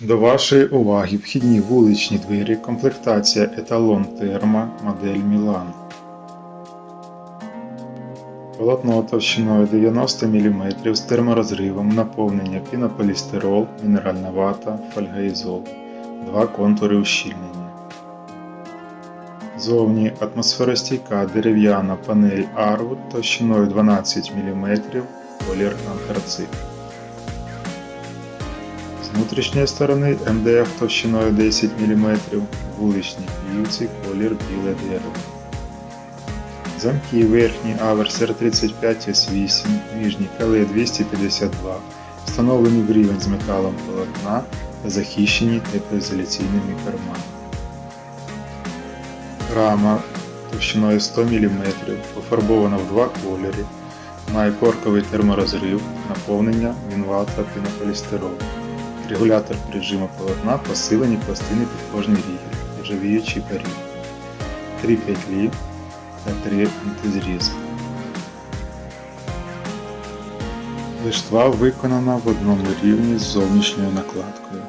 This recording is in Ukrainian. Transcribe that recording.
До вашої уваги вхідні вуличні двері, комплектація еталон терма, модель Мілан. Полотно товщиною 90 мм з терморозривом, наповнення пінополістирол, мінеральна вата, фольгаізол, два контури ущільнення. Зовні атмосферостійка дерев'яна панель Arwood товщиною 12 мм, колір антрацит. Внутрішньої сторони МДФ товщиною 10 мм, вуличні плівці, колір біле дерево. Замки верхній аверс R35 S8, нижній КЛ 252, встановлені в рівень з металом полотна та захищені теплоізоляційними карманами. Рама товщиною 100 мм, пофарбована в два кольори, має корковий терморозрив, наповнення мінвата пінополістирол. Регулятор режиму полотна, посилені пластини під кожний рігель, ржавіючий парі, 3 петлі та 3 антизріз. Лиштва виконана в одному рівні з зовнішньою накладкою.